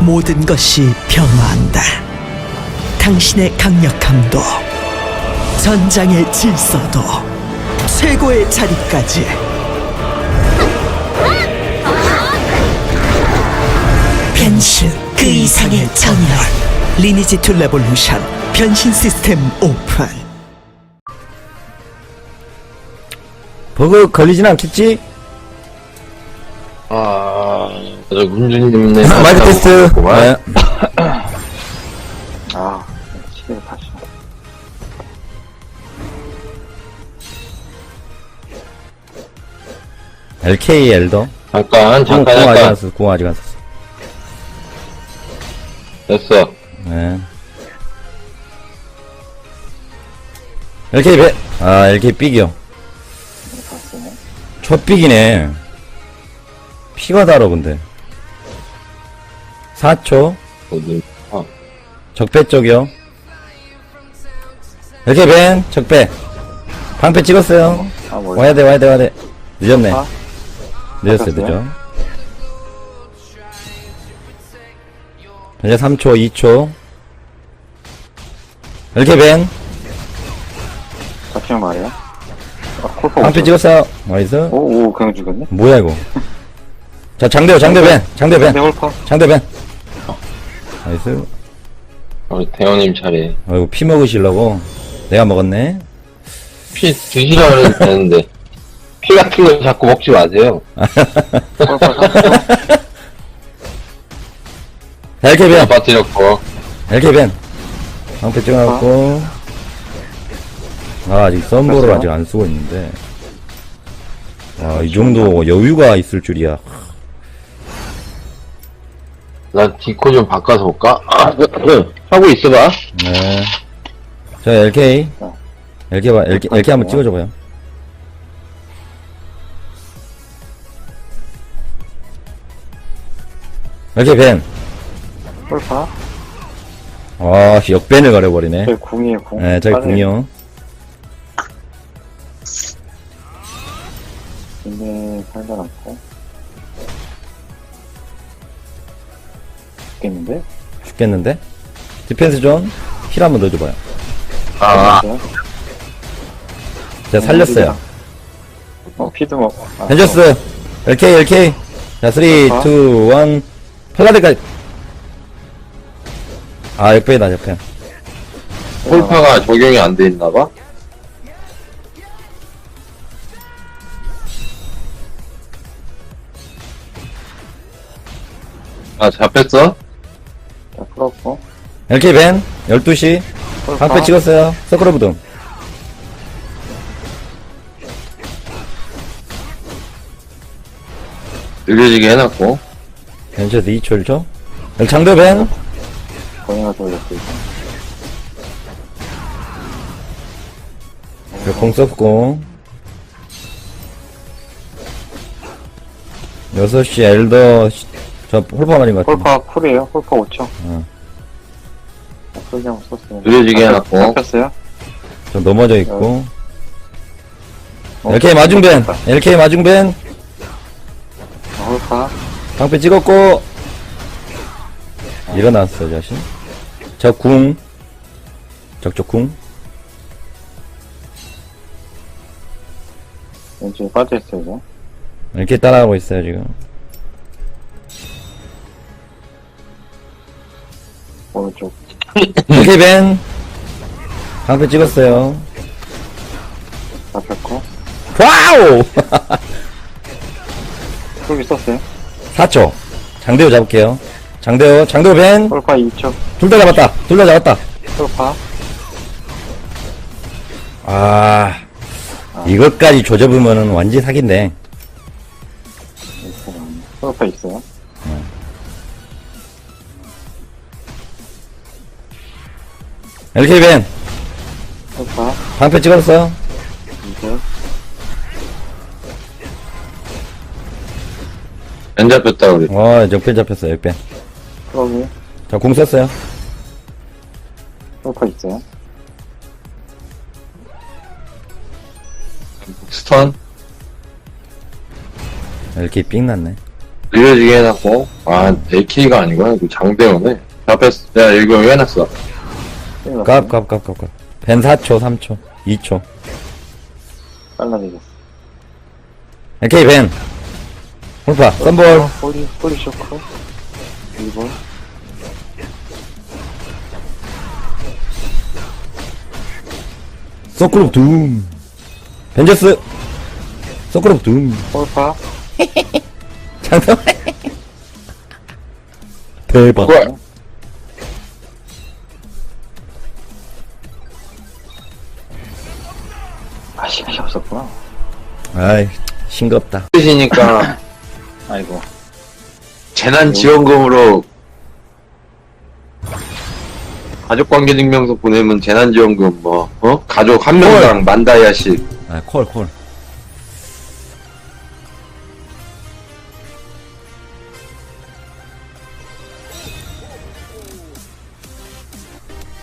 모든 것이 변화한다. 당신의 강력함도 전장의 질서도 최고의 자리까지 변신 그 이상의 전열 리니지 투 레볼루션 변신 시스템 오픈 버그 걸리진 않겠지? 아, 저 군주님네. 마이크 테스트. 네. 아, 시계를 다시. LK 엘더. 잠깐, 궁, 궁 잠깐, 아직 안 잠깐. 썼어. 궁 아직 안 썼어. 됐어. 네. LK 배. 아, LK 삑이요. 봤어요. 첫 삑이네. 피가 달어, 근데. 4초. 어디, 아, 적배 쪽이요. LK 벤. 적배. 방패 찍었어요. 아, 뭘. 와야 돼, 와야 돼, 와야 돼. 늦었네. 아, 늦었어요, 바꿨어요? 늦어. 이제 3초, 2초. 이렇게 벤. 잡히면 말이야. 아, 콜퍼 방패 오죠? 찍었어. 나이스. 오, 오, 그냥 죽였네? 뭐야, 이거. 자, 장대호, 장대 벤. 장대 네, 벤. 홀퍼. 장대 벤. 나이스. 우리 대원님 차례. 아이고, 피 먹으시려고. 내가 먹었네. 피 드시라고 해도 되는데. 피 같은 거 자꾸 먹지 마세요. 홀퍼 잡혔어. 이렇게 벤. 빠뜨렸고. 이렇게 벤. 방패 찍어놨고. 아, 아직 썬보를? 아직 안 쓰고 있는데. 아, 이 정도 여유가 있을 줄이야. 난 디코 좀 바꿔서 볼까? 아, 하고 있어봐. 네. 저 LK. 어. LK 봐, LK, LK 한번 찍어줘봐요. LK 벤. 와, 씨, 역벤을 가려버리네. 저기 궁이에요, 궁. 네, 저기 빠르네. 궁이요. 근데, 살다 않고. 죽겠는데? 죽겠는데? 디펜스 존. 힐 한번 넣어줘봐요. 아? 제가 살렸어요. 어, 피드 먹어. 아, 벤저스. LK, LK. 자, 3, 2, 1. 팔라데까지. 아, 역벤이다, 역벤. 홀파가 적용이 안 돼 있나봐? 아, 잡혔어? 자, 풀었고. LK 벤. 12시. 홀퍼. 방패 찍었어요. 서클 오브 등. 느려지게 해놨고. 벤처스 2초 1초. 장대 벤. 거기가 돌렸고. 공 썼고. 6시 엘더. 시- 저 홀파 말인 것 같은데. 홀퍼 쿨이에요. 홀퍼 5초. 어. 풀기 한번 썼어요. 느려지게 해놨고. 잡혔어요? 저 넘어져 있고. 어, LK 마중벤. 잡혔다. LK 마중벤. 어, 홀퍼. 방패 찍었고. 일어났어, 자신. 저 궁. 적적 궁. 왼쪽에 빠져있어요, 이제. 이렇게 따라가고 있어요, 지금. 오른쪽. LK 벤. 방패 찍었어요. 잡혔고. 와우! 풀기 썼어요. 4초. 장대호 잡을게요. 장대호, 장대호 벤. 홀퍼 2초. 둘 다 잡았다. 둘 다 잡았다. 홀퍼. 아, 이것까지 조져보면은 완전 사기인데. 홀퍼 있어요. LK 벤. 봐. 방패 찍었어? 이거. 안 잡혔다 우리. 어, 와, 역변 잡혔어 역변 그러고. 자공 썼어요. 효과 있어요. 스턴? LK 삥 났네. 느려지게 해놨고. 아 AK가 아니구나. 그 장대원네 잡혔어 야 이거 왜 해놨어. 깝깝깝깝깝. 벤 4초, 3초, 2초. 빨라내겠어. 오케이, 벤. 홀파, 썬볼. 꼬리, 꼬리 쇼커. 1번. 서클 오브 둠. 벤저스. 서클 오브 둠. 홀파. 장담. 대박. 뭐야? 없었구나. 아이 싱겁다. 쓰시니까 아이고. 재난지원금으로 가족관계증명서 보내면 재난지원금 뭐 어? 가족 한 명당 만 다이아씩 아콜 콜.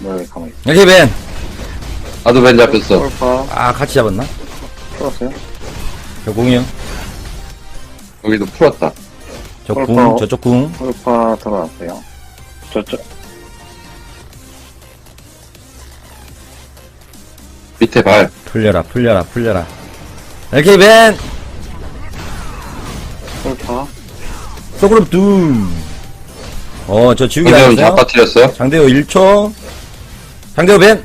뭘 아, 네, 가만있어. 여기 벤. 나도 벤 잡혔어. 아 같이 잡았나? 풀었어요? 저 궁이요. 여기도 풀었다. 저 궁, 어. 저쪽 궁. 돌파 들어왔어요 저쪽 밑에 발. 풀려라, 풀려라, 풀려라. 이렇게 맨 돌파 소그룹 둠. 어, 저 지우개 아니요 장대호 1초. 장대호 벤.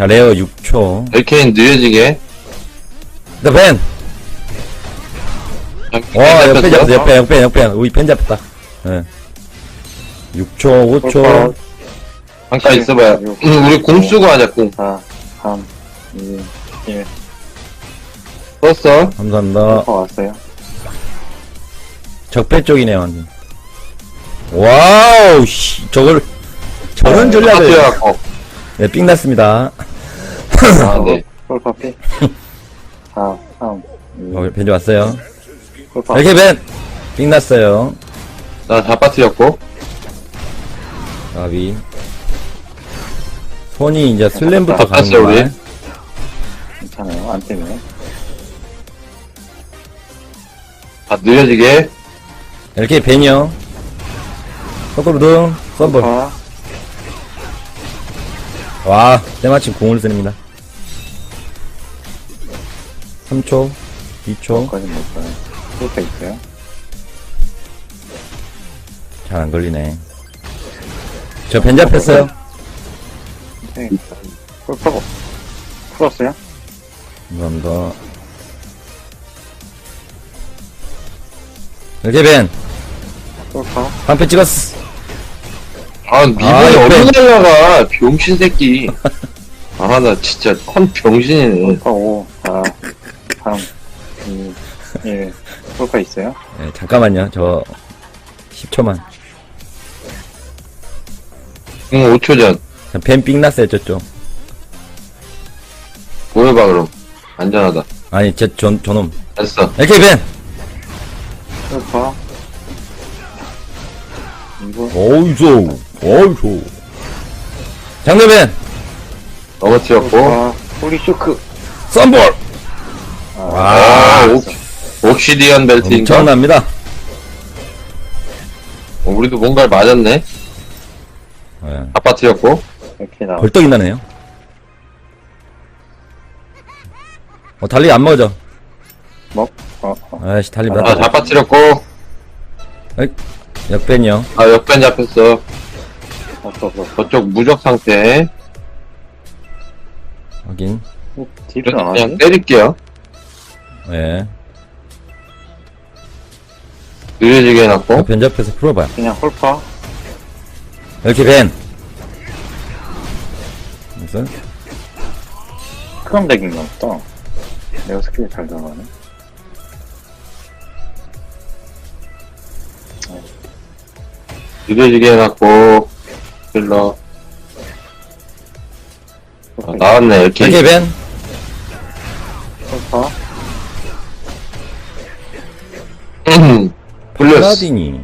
자, 레어 6초. LK는 느려지게. 더 벤! 와, 옆에 잡았어, 옆에, 옆에, 옆에. 우리 벤 잡혔다. 예. 6초, 5초. 잠깐 있어봐요. 음, 우리 공 쓰고 하자, 공. 4, 3, 2, 1. 썼어. 감사합니다. 왔어요. 적배 쪽이네요, 완전. 와우, 씨, 저걸, 저런 전략을. 파트여갖고. 네, 삥 났습니다. 아, 네. 폴파 피. 4, 3, 2, 어, 벤지 왔어요. 이렇게 벤! 삥 났어요. 나 자파트였고. 가비. 손이 이제 슬램부터 아, 가는 봤어요, 우리? 거야. 괜찮아요. 안 때문에. 다 느려지게. 이렇게 벤이요. 속도로등, 썬볼. 폴파. 와, 때마침 공을 씁니다. 3초, 2초. 여기까지 못 가요. 폴파 있어요. 잘 안 걸리네. 저 벤 잡혔어요. 네. 폴파고. 풀었어요? 감사합니다. 이렇게 벤! 폴파. 한패 찍었어! 아, 미분이 아. 어디 날라가. 병신 새끼. 아, 나 진짜 한 병신이네. 5, 4, 3, 2, 1. 폴파 있어요? 네, 잠깐만요. 저, 10초만. 응, 5초 전. 벤삥 났어요, 저쪽. 보여봐, 그럼. 안전하다. 아니, 제, 저, 저놈. 됐어. 이렇게 벤! 폴파. 이거 어이소, 어이소. 장르 벤! 넘어뜨렸고. 폴파. 홀리 쇼크. 썬볼! 아, 아, 옥, 옥시디언 벨트인가? 엄청납니다. 어, 우리도 뭔가를 맞았네. 네. 아파트였고. 이렇게 나와. 벌떡이 나네요. 어, 달리 안 먹어져. 먹? 어, 어. 아이씨, 달리 아, 맞다. 아파트였고. 역벤이요. 아, 옆변 잡혔어. 없어, 없어. 저쪽 무적 상태. 확인. 어, 딜은 안 그냥 하지? 때릴게요. 예. 느려지게 해놨고. 벤 잡혀서 풀어봐요. 그냥 홀파. 이렇게 벤. 무슨? 크럼데기인가 보다. 내가 스킬이 잘 들어가네. 느려지게 해놨고 킬러. 아, 어, 나왔네 이렇게. 이렇게 벤. 홀파. 음. 풀렸어. 플라디니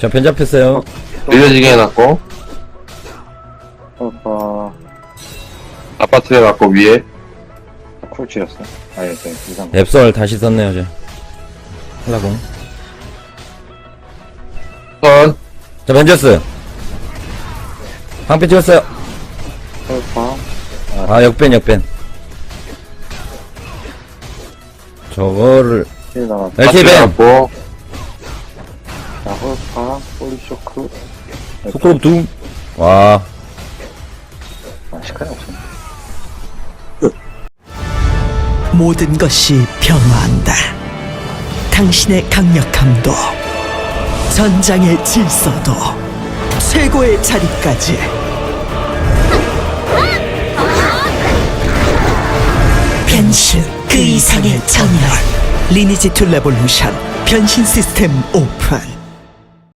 자 변 잡혔어요 느려지게 해놨고, 파 아파트에 놨고, 위에. 쿨 쥐었어. 아 예 네 이상. 앱설 다시 썼네요 저 한라공 선. 자 벤져스 방패 찍었어요 파아 역변 역변 저거를 이렇게 아파트에 벤 놨고, 자 홀파 홀리쇼크. 소크롭 둠와 아 시간이 없었네. 모든 것이 변화한다. 당신의 강력함도, 전장의 질서도, 최고의 자리까지. 변신, 그 이상의 전열. 리니지 투 레볼루션, 변신 시스템 오픈.